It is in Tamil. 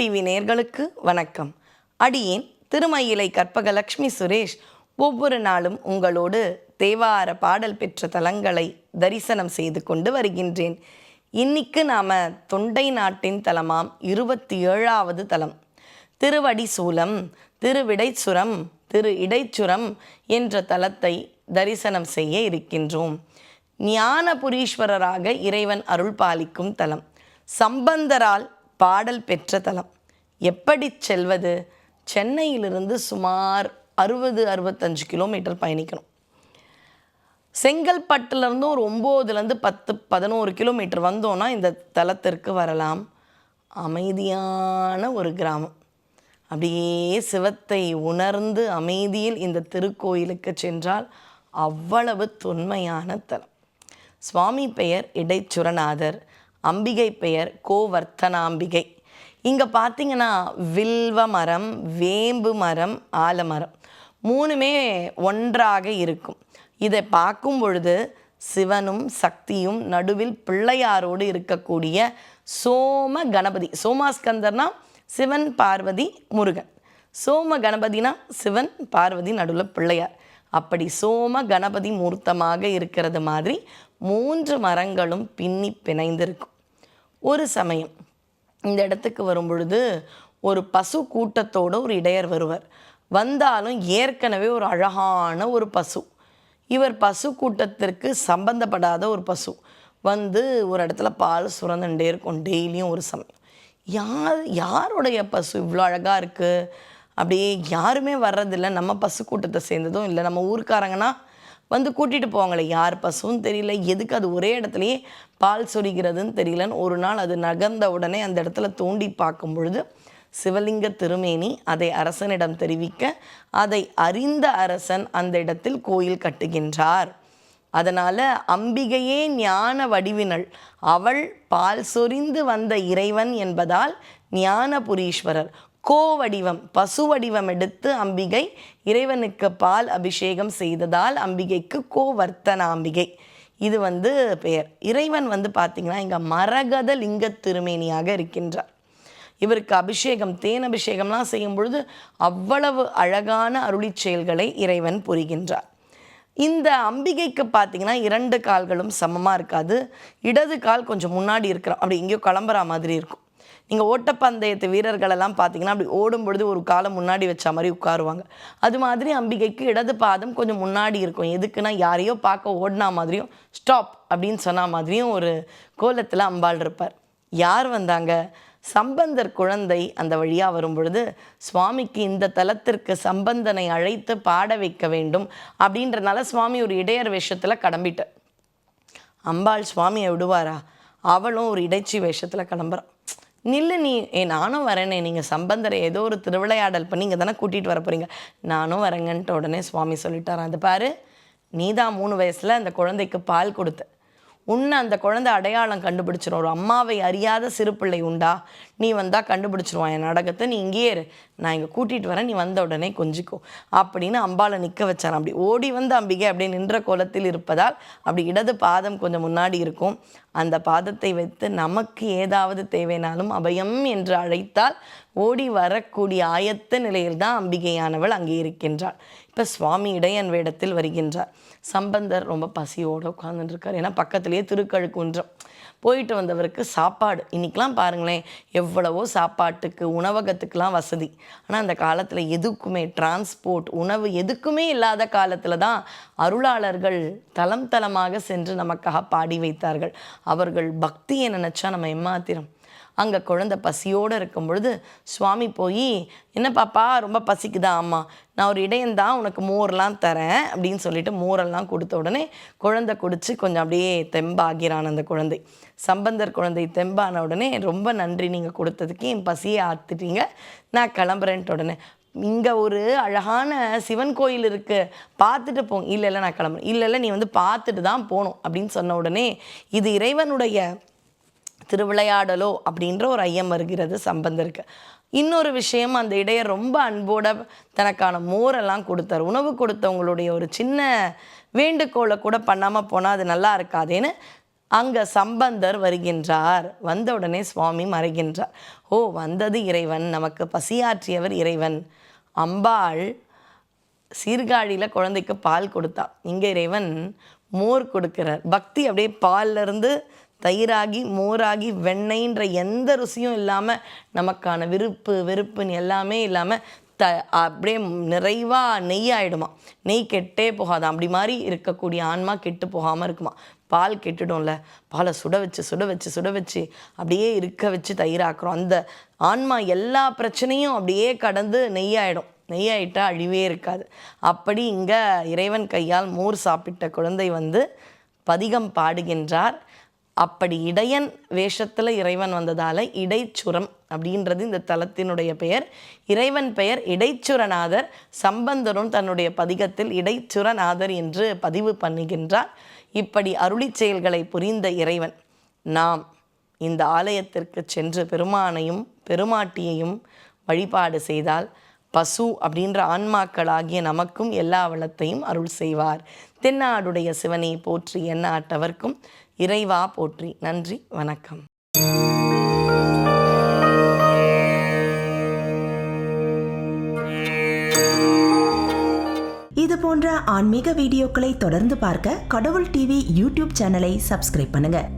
டிவி நேர்களுக்கு வணக்கம். அடியேன் திருமயிலை கற்பகலட்சுமி சுரேஷ். ஒவ்வொரு நாளும் உங்களோடு தேவார பாடல் பெற்ற தலங்களை தரிசனம் செய்து கொண்டு வருகின்றேன். இன்னைக்கு நாம் தொண்டை நாட்டின் தலமாம் இருபத்தி ஏழாவது தலம். திருவடிசூலம் திருவிடைச்சுரம் திரு இடைச்சுரம் என்ற தலத்தை தரிசனம் செய்ய இருக்கின்றோம். ஞானபுரீஸ்வரராக இறைவன் அருள் பாலிக்கும் தலம். சம்பந்தரால் பாடல் பெற்ற தலம். எப்படி செல்வது? சென்னையிலிருந்து சுமார் அறுபது அறுபத்தஞ்சு கிலோமீட்டர் பயணிக்கணும். செங்கல்பட்டுலேருந்து ஒரு ஒம்போதுலேருந்து பத்து பதினோரு கிலோமீட்டர் வந்தோன்னா இந்த தலத்திற்கு வரலாம். அமைதியான ஒரு கிராமம். அப்படியே சிவத்தை உணர்ந்து அமைதியில் இந்த திருக்கோயிலுக்கு சென்றால் அவ்வளவு தொன்மையான தலம். சுவாமி பெயர் இடைச்சுரநாதர். அம்பிகை பெயர் கோவர்த்தனாம்பிகை. இங்கே பார்த்தீங்கன்னா வில்வ மரம் வேம்பு மரம் ஆலமரம் மூணுமே ஒன்றாக இருக்கும். இதை பார்க்கும் பொழுது சிவனும் சக்தியும் நடுவில் பிள்ளையாரோடு இருக்கக்கூடிய சோம கணபதி. சோமாஸ்கந்தர்னா சிவன் பார்வதி முருகன். சோம கணபதினா சிவன் பார்வதி நடுவில் பிள்ளையார். அப்படி சோம கணபதி மூர்த்தமாக இருக்கிறது மாதிரி மூன்று மரங்களும் பின்னி பிணைந்திருக்கும். ஒரு சமயம் இந்த இடத்துக்கு வரும் பொழுது ஒரு பசு கூட்டத்தோடு ஒரு இடையர் வருவர். வந்தாலும் ஏற்கனவே ஒரு அழகான ஒரு பசு. இவர் பசு கூட்டத்திற்கு சம்பந்தப்படாத ஒரு பசு. வந்து ஒரு இடத்துல பால் சுரந்துட்டே இருக்கும். டெய்லியும் ஒரு சமயம். யார் யாருடைய பசு இவ்வளோ அழகாக இருக்குது அப்படியே யாருமே வர்றதில்ல. நம்ம பசு கூட்டத்தை சேர்ந்ததும் இல்லை. நம்ம ஊருக்காரங்கன்னா வந்து கூட்டிகிட்டு போவாங்களே. யார் பசுன்னு தெரியல. எதுக்கு அது ஒரே இடத்துலையே பால் சொரிகிறதுன்னு தெரியலன்னு ஒரு நாள் அது நகர்ந்த உடனே அந்த இடத்துல தோண்டி பார்க்கும் பொழுது சிவலிங்க திருமேனி அதை அரசனிடம் தெரிவிக்க அதை அறிந்த அரசன் அந்த இடத்தில் கோயில் கட்டுகின்றார். அதனால் அம்பிகையே ஞான வடிவினள். அவள் பால் சொரிந்து வந்த இறைவன் என்பதால் ஞானபுரீஸ்வரர். கோ வடிவம் பசு வடிவம் எடுத்து அம்பிகை இறைவனுக்கு பால் அபிஷேகம் செய்ததால் அம்பிகைக்கு கோவர்த்தனாம்பிகை இது வந்து பெயர். இறைவன் வந்து பார்த்திங்கன்னா இங்கே மரகத லிங்க திருமேனியாக இருக்கின்றார். இவருக்கு அபிஷேகம் தேன் அபிஷேகம்லாம் செய்யும் பொழுது அவ்வளவு அழகான அருளி செயல்களை இறைவன் புரிகின்றார். இந்த அம்பிகைக்கு பார்த்தீங்கன்னா இரண்டு கால்களும் சமமாக இருக்காது. இடது கால் கொஞ்சம் முன்னாடி இருக்கிறோம் அப்படி எங்கேயோ கிளம்புற மாதிரி இருக்கும். நீங்கள் ஓட்டப்பந்தயத்து வீரர்களெல்லாம் பார்த்தீங்கன்னா அப்படி ஓடும் பொழுது ஒரு காலம் முன்னாடி வச்ச மாதிரி உட்காருவாங்க. அது மாதிரி அம்பிகைக்கு இடது பாதம் கொஞ்சம் முன்னாடி இருக்கும். எதுக்குன்னா யாரையோ பார்க்க ஓடினா மாதிரியும் ஸ்டாப் அப்படின்னு சொன்ன மாதிரியும் ஒரு கோலத்தில் அம்பாள் இருப்பார். யார் வந்தாங்க? சம்பந்தர் குழந்தை அந்த வழியாக வரும் பொழுது சுவாமிக்கு இந்த தலத்திற்கு சம்பந்தனை அழைத்து பாட வைக்க வேண்டும் அப்படின்றனால சுவாமி ஒரு இடையர் வேஷத்தில் கிளம்பிட்டார். அம்பாள் சுவாமியை விடுவாரா? அவளும் ஒரு இடைச்சி வேஷத்தில் கிளம்புறான் நில்லு நீ. ஏ நானும் வரேனே. நீங்கள் சம்பந்தரை ஏதோ ஒரு திருவிளையாடல் பண்ணி இங்கே தானே கூட்டிகிட்டு வர போகிறீங்க நானும் வரேங்கன்ட்டு உடனே சுவாமி சொல்லிட்டாராம். அது பாரு நீ தான் மூணு வயசில் அந்த குழந்தைக்கு பால் கொடுத்த. உன்னை அந்த குழந்தை அடையாளம் கண்டுபிடிச்சிரும். ஒரு அம்மாவை அறியாத சிறு பிள்ளை உண்டா? நீ வந்தால் கண்டுபிடிச்சிருவான் என் நாடகத்தை நீ இங்கேயே இரு. நான் இங்கே கூட்டிகிட்டு வரேன் நீ வந்த உடனே கொஞ்சிக்கோ. அப்படின்னு அம்பாளை நிற்க வச்சான். அப்படி ஓடி வந்து அம்பிகை அப்படியே நின்ற கோலத்தில் இருப்பதால் அப்படி இடது பாதம் கொஞ்சம் முன்னாடி இருக்கும். அந்த பாதத்தை வைத்து நமக்கு ஏதாவது தேவைனாலும் அபயம் என்று அழைத்தால் ஓடி வரக்கூடிய ஆயத்த நிலையில் தான் அம்பிகையானவள் அங்கே இருக்கின்றாள். இப்போ சுவாமி இடையன் வேடத்தில் வருகின்றார். சம்பந்தர் ரொம்ப பசியோடு உட்கார்ந்துட்டு ஏன்னா பக்கத்துலேயே திருக்கழுக்குன்றம் போயிட்டு வந்தவருக்கு சாப்பாடு. இன்றைக்கெலாம் பாருங்களேன் எவ்வளவோ சாப்பாட்டுக்கு உணவகத்துக்கெலாம் வசதி. ஆனால் அந்த காலத்தில் எதுக்குமே டிரான்ஸ்போர்ட் உணவு எதுக்குமே இல்லாத காலத்தில் தான் அருளாளர்கள் தளம் தளமாக சென்று நமக்காக பாடி வைத்தார்கள். அவர்கள் பக்தியை நினச்சா நம்ம எம்மாத்திரம் அங்கே குழந்தை பசியோடு இருக்கும் பொழுது சுவாமி போய் என்ன பாப்பா ரொம்ப பசிக்குதா ஆமாம் நான் ஒரு இடையந்தான் உனக்கு மோர்லாம் தரேன் அப்படின்னு சொல்லிட்டு மோரெல்லாம் கொடுத்த உடனே குழந்தை குடிச்சு கொஞ்சம் அப்படியே தெம்பாகிறான் அந்த குழந்தை. சம்பந்தர் குழந்தை தெம்பான உடனே ரொம்ப நன்றி நீங்கள் கொடுத்ததுக்கு என் பசியை ஆத்துட்டீங்க. நான் கிளம்புறேன்ட்டு உடனே இங்கே ஒரு அழகான சிவன் கோயில் இருக்குது பார்த்துட்டு போங்க இல்லை இல்லை நான் கிளம்புறேன். இல்லை இல்லை நீ வந்து பார்த்துட்டு தான் போகணும் அப்படின்னு சொன்ன உடனே இது இறைவனுடைய திருவிளையாடலோ அப்படின்ற ஒரு ஐயம் வருகிறது சம்பந்தருக்கு இன்னொரு விஷயம் அந்த இடையை ரொம்ப அன்போட தனக்கான மோரெல்லாம் கொடுத்தார். உணவு கொடுத்தவங்களுடைய ஒரு சின்ன வேண்டுகோளை கூட பண்ணாமல் போனால் அது நல்லா இருக்காதேன்னு அங்கே சம்பந்தர் வருகின்றார். வந்த உடனே சுவாமி மறைகின்றார். ஓ வந்தது இறைவன் நமக்கு பசியாற்றியவர் இறைவன். அம்பாள் சீர்காழியில் குழந்தைக்கு பால் கொடுத்தா. இங்கே இறைவன் மோர் கொடுக்கிறார். பக்தி அப்படியே பால்லேருந்து இருந்து தயிராகி மோராகி வெண்ணெய்ன்ற எந்த ருசியும் இல்லாமல் நமக்கான விருப்பு வெறுப்புன்னு எல்லாமே இல்லாமல் த அப்படியே நிறைவாக நெய் ஆகிடுமா நெய் கெட்டே போகாதாம் அப்படி மாதிரி இருக்கக்கூடிய ஆன்மா கெட்டு போகாமல் இருக்குமா? பால் கெட்டுடும்ல. பாலை சுட வச்சு சுட வச்சு சுட வச்சு அப்படியே இருக்க வச்சு தயிராக்குறோம். அந்த ஆன்மா எல்லா பிரச்சனையும் அப்படியே கடந்து நெய்யாயிடும். நெய்யாயிட்டா அழிவே இருக்காது. அப்படி இங்கே இறைவன் கையால் மோர் சாப்பிட்ட குழந்தை வந்து பதிகம் பாடுகின்றார். அப்படி இடையன் வேஷத்தில் இறைவன் வந்ததால் இடைச்சுரம் அப்படின்றது இந்த தலத்தினுடைய பெயர். இறைவன் பெயர் இடைச்சுரநாதர். சம்பந்தரும் தன்னுடைய பதிகத்தில் இடைச்சுரநாதர் என்று பதிவு பண்ணுகின்றார். இப்படி அருளி செயல்களை புரிந்த இறைவன் நாம் இந்த ஆலயத்திற்கு சென்று பெருமானையும் பெருமாட்டியையும் வழிபாடு செய்தால் பசு அப்படின்ற ஆன்மாக்களாகிய நமக்கும் எல்லா வளத்தையும் அருள் செய்வார். தென்னாடுடைய சிவனை போற்றி எண்ணாட்டவர்க்கும் இறைவா போற்றி. நன்றி வணக்கம். இது போன்ற ஆன்மீக வீடியோக்களை தொடர்ந்து பார்க்க கடவுள் டிவி யூடியூப் சேனலை சப்ஸ்கிரைப் பண்ணுங்கள்